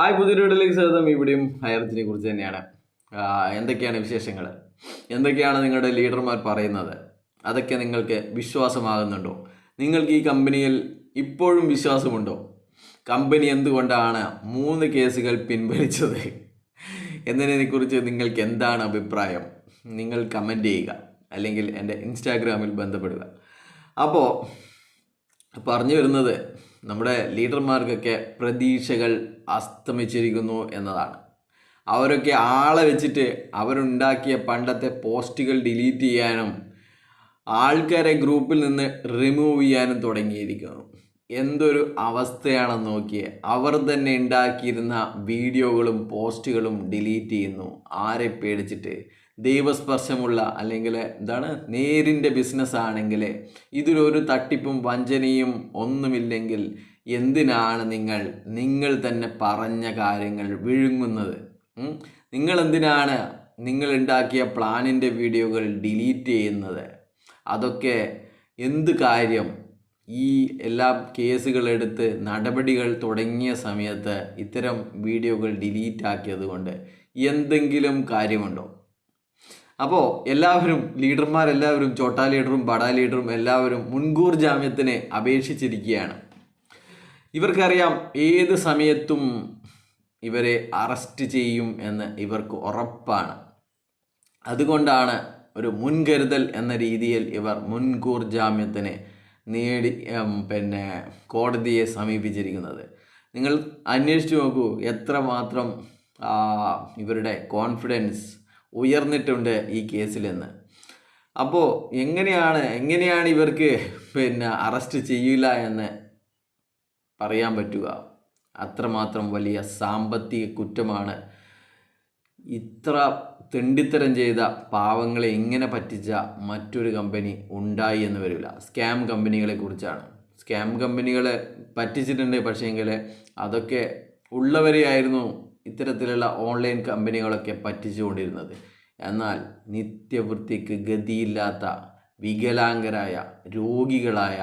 Hi പുതിയ വീട്ടിലേക്ക് സ്വാഗതം. ഇവിടെയും ഹയർജിനെ കുറിച്ച് തന്നെയാണ്. എന്തൊക്കെയാണ് വിശേഷങ്ങൾ? എന്തൊക്കെയാണ് നിങ്ങളുടെ ലീഡർമാർ പറയുന്നത്? അതൊക്കെ നിങ്ങൾക്ക് വിശ്വാസമാകുന്നുണ്ടോ? നിങ്ങൾക്ക് ഈ കമ്പനിയിൽ ഇപ്പോഴും വിശ്വാസമുണ്ടോ? കമ്പനി എന്തുകൊണ്ടാണ് മൂന്ന് കേസുകൾ പിൻവലിച്ചത്? എന്നതിനെക്കുറിച്ച് നിങ്ങൾക്ക് എന്താണ് അഭിപ്രായം? നിങ്ങൾ കമന്റ് ചെയ്യുക. അല്ലെങ്കിൽ എന്റെ ഇൻസ്റ്റാഗ്രാമിൽ ബന്ധപ്പെടുക. അപ്പോൾ പറഞ്ഞു വരുന്നത് നമ്മുടെ ലീഡർമാർക്കൊക്കെ പ്രതീക്ഷകൾ അസ്തമിച്ചിരിക്കുന്നു എന്നതാണ്. അവരൊക്കെ ആളെ വെച്ചിട്ട് അവരുണ്ടാക്കിയ പണ്ടത്തെ പോസ്റ്റുകൾ ഡിലീറ്റ് ചെയ്യാനും ആൾക്കാരെ ഗ്രൂപ്പിൽ നിന്ന് റിമൂവ് ചെയ്യാനും തുടങ്ങിയിരിക്കുന്നു. എന്തൊരു അവസ്ഥയാണെന്ന് നോക്കിയേ. അവർ തന്നെ ഉണ്ടാക്കിയിരുന്ന വീഡിയോകളും പോസ്റ്റുകളും ഡിലീറ്റ് ചെയ്യുന്നു. ആരെ പേടിച്ചിട്ട്? ദൈവസ്പർശമുള്ള അല്ലെങ്കിൽ എന്താണ് നേരിന്റെ ബിസിനസ് ആണെങ്കിൽ ഇതിലൊരു തട്ടിപ്പും വഞ്ചനയും ഒന്നുമില്ലെങ്കിൽ എന്തിനാണ് നിങ്ങൾ നിങ്ങൾ തന്നെ പറഞ്ഞ കാര്യങ്ങൾ വിഴുങ്ങുന്നത്? നിങ്ങൾ എന്തിനാണ് നിങ്ങൾ ഉണ്ടാക്കിയ പ്ലാനിന്റെ വീഡിയോകൾ ഡിലീറ്റ് ചെയ്യുന്നത്? അതൊക്കെ എന്ത് കാര്യം? ഈ എല്ലാ കേസുകളെടുത്ത് നടപടികൾ തുടങ്ങിയ സമയത്ത് ഇത്തരം വീഡിയോകൾ ഡിലീറ്റ് ആക്കിയത് കൊണ്ട് എന്തെങ്കിലും കാര്യമുണ്ടോ? അപ്പോൾ എല്ലാവരും ലീഡർമാരെല്ലാവരും ചോട്ടാ ലീഡറും ബഡാ ലീഡറും എല്ലാവരും മുൻകൂർ ജാമ്യത്തിനെ അപേക്ഷിച്ചിരിക്കുകയാണ്. ഇവർക്കറിയാം ഏത് സമയത്തും ഇവരെ അറസ്റ്റ് ചെയ്യും എന്ന് ഇവർക്ക് ഉറപ്പാണ്. അതുകൊണ്ടാണ് ഒരു മുൻകരുതൽ എന്ന രീതിയിൽ ഇവർ മുൻകൂർ ജാമ്യത്തിന് നേടി പിന്നെ കോടതിയെ സമീപിച്ചിരിക്കുന്നത്. നിങ്ങൾ അന്വേഷിച്ച് നോക്കൂ എത്രമാത്രം ഇവരുടെ കോൺഫിഡൻസ് ഉയർന്നിട്ടുണ്ട് ഈ കേസിലെന്ന്. അപ്പോൾ എങ്ങനെയാണ് എങ്ങനെയാണ് ഇവർക്ക് പിന്നെ അറസ്റ്റ് ചെയ്യില്ല എന്ന് പറയാൻ പറ്റുക? അത്രമാത്രം വലിയ സാമ്പത്തിക കുറ്റമാണ്. ഇത്ര തെണ്ടിത്തരം ചെയ്ത പാവങ്ങളെ ഇങ്ങനെ പറ്റിച്ച മറ്റൊരു കമ്പനി ഉണ്ടായി എന്ന് വരില്ല. സ്കാം കമ്പനികളെ കുറിച്ചാണ്. സ്കാം കമ്പനികളെ പറ്റിച്ചിട്ടുണ്ട് പക്ഷേങ്കിൽ അതൊക്കെ ഉള്ളവരെയായിരുന്നു ഇത്തരത്തിലുള്ള ഓൺലൈൻ കമ്പനികളൊക്കെ പറ്റിച്ചുകൊണ്ടിരുന്നത്. എന്നാൽ നിത്യവൃത്തിക്ക് ഗതിയില്ലാത്ത വികലാംഗരായ രോഗികളായ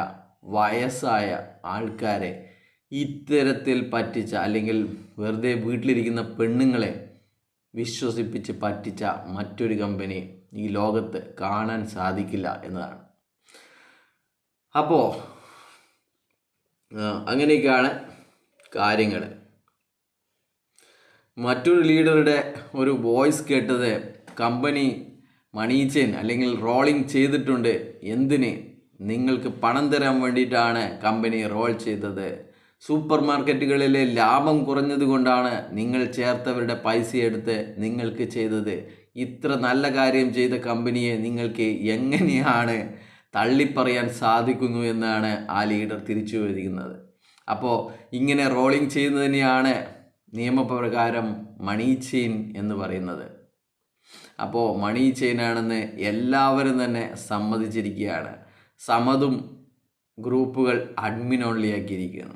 വയസ്സായ ആൾക്കാരെ ഇത്തരത്തിൽ പറ്റിച്ച അല്ലെങ്കിൽ വെറുതെ വീട്ടിലിരിക്കുന്ന പെണ്ണുങ്ങളെ വിശ്വസിപ്പിച്ച് പറ്റിച്ച മറ്റൊരു കമ്പനി ഈ ലോകത്ത് കാണാൻ സാധിക്കില്ല എന്നതാണ്. അപ്പോൾ അങ്ങനെയൊക്കെയാണ് കാര്യങ്ങൾ മറ്റൊരു ലീഡറുടെ ഒരു വോയിസ് കേട്ടത് കമ്പനി മണി ചെയിൻ അല്ലെങ്കിൽ റോളിംഗ് ചെയ്തിട്ടുണ്ട്. എന്തിന്? നിങ്ങൾക്ക് പണം തരാൻ വേണ്ടിയിട്ടാണ് കമ്പനി റോൾ ചെയ്തത്. സൂപ്പർ മാർക്കറ്റുകളിലെ ലാഭം കുറഞ്ഞതുകൊണ്ടാണ് നിങ്ങൾ ചേർത്തവരുടെ പൈസ എടുത്ത് നിങ്ങൾക്ക് ചെയ്തത്. ഇത്ര നല്ല കാര്യം ചെയ്ത കമ്പനിയെ നിങ്ങൾക്ക് എങ്ങനെയാണ് തള്ളിപ്പറയാൻ സാധിക്കുന്നു എന്നാണ് ആ ലീഡർ തിരിച്ചു വരുന്നത് അപ്പോൾ ഇങ്ങനെ റോളിംഗ് ചെയ്യുന്നതിനെയാണ് നിയമപ്രകാരം മണി ചെയിൻ എന്ന് പറയുന്നത്. അപ്പോൾ മണി ചെയിനാണെന്ന് എല്ലാവരും തന്നെ സമ്മതിച്ചിരിക്കുകയാണ്. സമതും ഗ്രൂപ്പുകൾ അഡ്മിൻ ഓൺലി ആക്കിയിരിക്കുന്നു.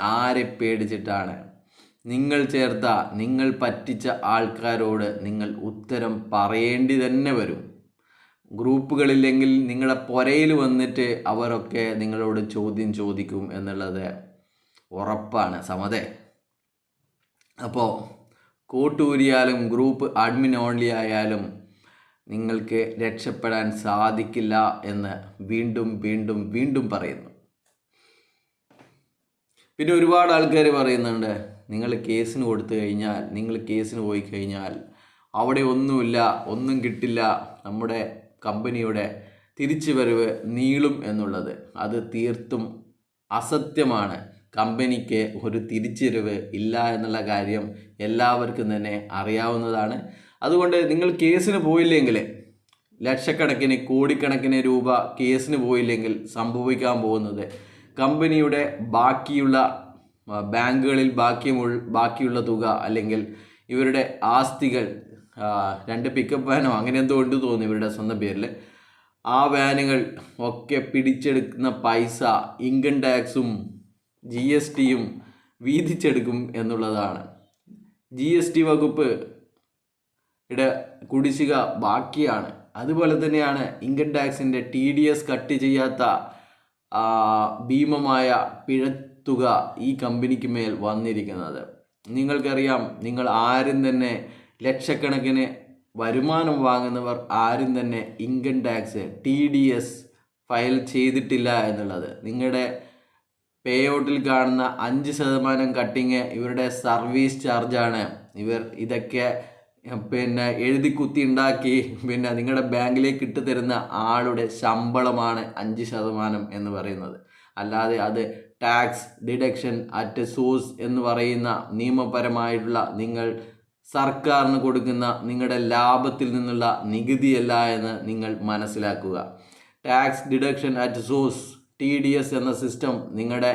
ആരെ പേടിച്ചിട്ടാണ്? നിങ്ങൾ ചേർത്ത നിങ്ങൾ പറ്റിച്ച ആൾക്കാരോട് നിങ്ങൾ ഉത്തരം പറയേണ്ടി തന്നെ വരും. ഗ്രൂപ്പുകളില്ലെങ്കിൽ നിങ്ങളുടെ പുരയിൽ വന്നിട്ട് അവരൊക്കെ നിങ്ങളോട് ചോദ്യം ചോദിക്കും എന്നുള്ളത് ഉറപ്പാണ്. സമതേ അപ്പോൾ കൂട്ടൂരിയാലും ഗ്രൂപ്പ് അഡ്മിൻ ഓൺലി ആയാലും നിങ്ങൾക്ക് രക്ഷപ്പെടാൻ സാധിക്കില്ല എന്ന് വീണ്ടും വീണ്ടും വീണ്ടും പറയുന്നു. പിന്നെ ഒരുപാട് ആൾക്കാർ പറയുന്നുണ്ട് നിങ്ങൾ കേസിന് കൊടുത്തു കഴിഞ്ഞാൽ നിങ്ങൾ കേസിന് പോയി കഴിഞ്ഞാൽ അവിടെ ഒന്നുമില്ല ഒന്നും കിട്ടില്ല നമ്മുടെ കമ്പനിയുടെ തിരിച്ചു വരവ് നീളും എന്നുള്ളത്. അത് തീർത്തും അസത്യമാണ്. കമ്പനിക്ക് ഒരു തിരിച്ചറിവ് ഇല്ല എന്നുള്ള കാര്യം എല്ലാവർക്കും തന്നെ അറിയാവുന്നതാണ്. അതുകൊണ്ട് നിങ്ങൾ കേസിന് പോയില്ലെങ്കിൽ ലക്ഷക്കണക്കിന് കോടിക്കണക്കിന് രൂപ കേസിന് പോയില്ലെങ്കിൽ സംഭവിക്കാൻ പോകുന്നത് കമ്പനിയുടെ ബാക്കിയുള്ള ബാങ്കുകളിൽ ബാക്കിയുമുള്ള ബാക്കിയുള്ള തുക അല്ലെങ്കിൽ ഇവരുടെ ആസ്തികൾ രണ്ട് പിക്കപ്പ് വാനോ അങ്ങനെ എന്തോ ഉണ്ട് തോന്നുന്നു ഇവരുടെ സ്വന്തം പേരിൽ. ആ വാനുകൾ ഒക്കെ പിടിച്ചെടുക്കുന്ന പൈസ ഇൻകം ടാക്സും ജി എസ് ടിയും വീതിച്ചെടുക്കും എന്നുള്ളതാണ്. ജി എസ് ടി വകുപ്പ് ഇട കുടിശ്ശിക ബാക്കിയാണ്. അതുപോലെ തന്നെയാണ് ഇൻകം ടാക്സിന്റെ ടി ഡി എസ് കട്ട് ചെയ്യാത്ത ഭീമമായ പിഴത്തുക ഈ കമ്പനിക്ക് മേൽ വന്നിരിക്കുന്നത്. നിങ്ങൾക്കറിയാം നിങ്ങൾ ആരും തന്നെ ലക്ഷക്കണക്കിന് വരുമാനം വാങ്ങുന്നവർ ആരും തന്നെ income tax T D S file ചെയ്തിട്ടില്ല എന്നുള്ളത്. നിങ്ങളുടെ പേ ഔട്ടിൽ കാണുന്ന അഞ്ച് ശതമാനം കട്ടിങ് ഇവരുടെ സർവീസ് ചാർജാണ് ഇവർ ഇതൊക്കെ പിന്നെ എഴുതി കുത്തി ഉണ്ടാക്കി പിന്നെ നിങ്ങളുടെ ബാങ്കിലേക്ക് ഇട്ട് തരുന്ന ആളുടെ ശമ്പളമാണ് അഞ്ച് ശതമാനം എന്ന് പറയുന്നത്. അല്ലാതെ അത് ടാക്സ് ഡിഡക്ഷൻ അറ്റ് സോഴ്സ് എന്ന് പറയുന്ന നിയമപരമായിട്ടുള്ള നിങ്ങൾ സർക്കാരിന് കൊടുക്കുന്ന നിങ്ങളുടെ ലാഭത്തിൽ നിന്നുള്ള നികുതിയല്ല എന്ന് നിങ്ങൾ മനസ്സിലാക്കുക. Tax deduction at source T D S എന്ന സിസ്റ്റം നിങ്ങളുടെ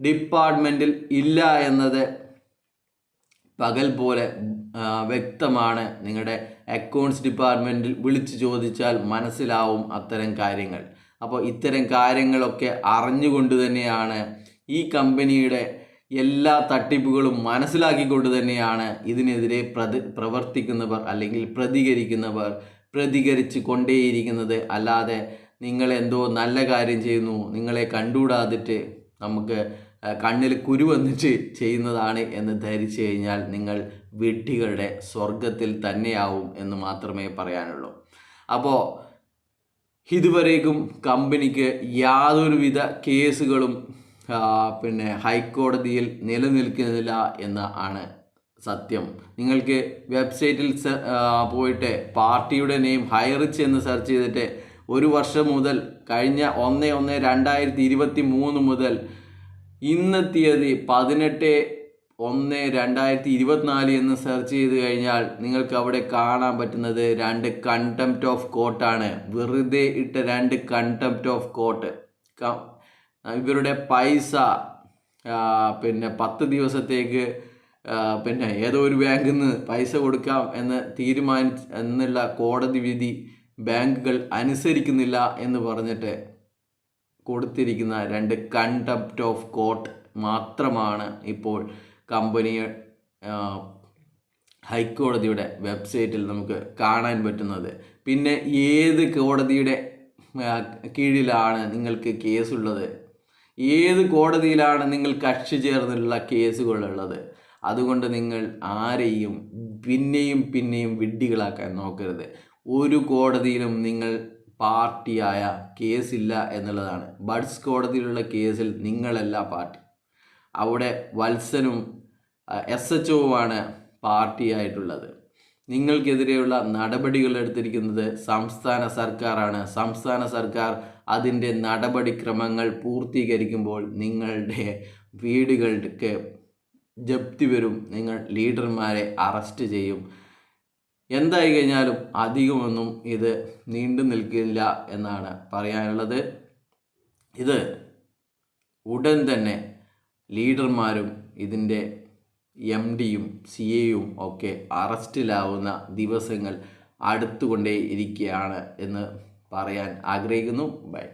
ഡിപ്പാർട്ട്മെന്റിൽ ഇല്ല എന്നത് പകൽ പോലെ വ്യക്തമാണ്. നിങ്ങളുടെ അക്കൗണ്ട്സ് ഡിപ്പാർട്ട്മെന്റിൽ വിളിച്ചു ചോദിച്ചാൽ മനസ്സിലാവും അത്തരം കാര്യങ്ങൾ. അപ്പോൾ ഇത്തരം കാര്യങ്ങളൊക്കെ അറിഞ്ഞുകൊണ്ട് തന്നെയാണ് ഈ കമ്പനിയുടെ എല്ലാ തട്ടിപ്പുകളും മനസ്സിലാക്കിക്കൊണ്ട് തന്നെയാണ് ഇതിനെതിരെ പ്രതി പ്രവർത്തിക്കുന്നവർ അല്ലെങ്കിൽ പ്രതികരിക്കുന്നവർ പ്രതികരിച്ച് കൊണ്ടേയിരിക്കുന്നത്. അല്ലാതെ നിങ്ങൾ എന്തോ നല്ല കാര്യം ചെയ്യുന്നു. നിങ്ങളെ കണ്ടുകൂടാതിട്ട് നമുക്ക് കണ്ണിൽ കുരു വന്നിട്ട് ചെയ്യുന്നതാണ് എന്ന് ധരിച്ചു കഴിഞ്ഞാൽ നിങ്ങൾ വിഡ്ഢികളുടെ സ്വർഗത്തിൽ തന്നെയാവും എന്ന് മാത്രമേ പറയാനുള്ളൂ. അപ്പോൾ ഇതുവരേക്കും കമ്പനിക്ക് യാതൊരുവിധ കേസുകളും പിന്നെ ഹൈക്കോടതിയിൽ നിലനിൽക്കുന്നില്ല എന്ന് ആണ് സത്യം. നിങ്ങൾക്ക് വെബ്സൈറ്റിൽ പോയിട്ട് പാർട്ടിയുടെ നെയിം ഹൈറിച്ച് എന്ന് സെർച്ച് ചെയ്തിട്ട് ഒരു വർഷം മുതൽ കഴിഞ്ഞ ഒന്ന് ഒന്ന് രണ്ടായിരത്തി ഇരുപത്തി മൂന്ന് മുതൽ ഇന്ന് തീയതി പതിനെട്ട് ഒന്ന് രണ്ടായിരത്തി ഇരുപത്തിനാല് എന്ന് സെർച്ച് ചെയ്ത് കഴിഞ്ഞാൽ നിങ്ങൾക്ക് അവിടെ കാണാൻ പറ്റുന്നത് രണ്ട് കണ്ടംപ്റ്റ് ഓഫ് കോട്ടാണ് വെറുതെ ഇട്ട രണ്ട് കണ്ടംപ്റ്റ് ഓഫ് കോട്ട് ഇവരുടെ പൈസ പിന്നെ പത്ത് ദിവസത്തേക്ക് പിന്നെ ഏതോ ഒരു ബാങ്കിൽ നിന്ന് പൈസ കൊടുക്കാം എന്ന് തീരുമാനിച്ച് എന്നുള്ള കോടതി വിധി ബാങ്കുകൾ അനുസരിക്കുന്നില്ല എന്ന് പറഞ്ഞിട്ട് കൊടുത്തിരിക്കുന്ന രണ്ട് കണ്ടപ്റ്റ് ഓഫ് കോർട്ട് മാത്രമാണ് ഇപ്പോൾ കമ്പനി ഹൈക്കോടതിയുടെ വെബ്സൈറ്റിൽ നമുക്ക് കാണാൻ പറ്റുന്നത്. പിന്നെ ഏത് കോടതിയുടെ കീഴിലാണ് നിങ്ങൾക്ക് കേസുള്ളത്? ഏത് കോടതിയിലാണ് നിങ്ങൾ കക്ഷി ചേർന്നുള്ള കേസുകളുള്ളത്? അതുകൊണ്ട് നിങ്ങൾ ആരെയും പിന്നെയും പിന്നെയും വിഡ്ഢികളാക്കാൻ നോക്കരുത്. ഒരു കോടതിയിലും നിങ്ങൾ പാർട്ടിയായ കേസില്ല എന്നുള്ളതാണ്. ബഡ്സ് കോടതിയിലുള്ള കേസിൽ നിങ്ങളല്ല പാർട്ടി. അവിടെ വത്സനും എസ് എച്ച് ഒവുമാണ് പാർട്ടിയായിട്ടുള്ളത്. നിങ്ങൾക്കെതിരെയുള്ള നടപടികൾ എടുത്തിരിക്കുന്നത് സംസ്ഥാന സർക്കാരാണ്. സംസ്ഥാന സർക്കാർ അതിന്റെ നടപടിക്രമങ്ങൾ പൂർത്തീകരിക്കുമ്പോൾ നിങ്ങളുടെ വീടുകൾക്ക് ജപ്തി വരും. നിങ്ങൾ ലീഡർമാരെ അറസ്റ്റ് ചെയ്യും. എന്തായി കഴിഞ്ഞാലും അധികമൊന്നും ഇത് നീണ്ടു നിൽക്കില്ല എന്നാണ് പറയാനുള്ളത്. ഇത് ഉടൻ തന്നെ ലീഡർമാരും ഇതിന്റെ എം ഡിയും സി എയും ഒക്കെ അറസ്റ്റിലാവുന്ന ദിവസങ്ങൾ അടുത്തുകൊണ്ടേ ഇരിക്കുകയാണ് എന്ന് പറയാൻ ആഗ്രഹിക്കുന്നു. ബൈ.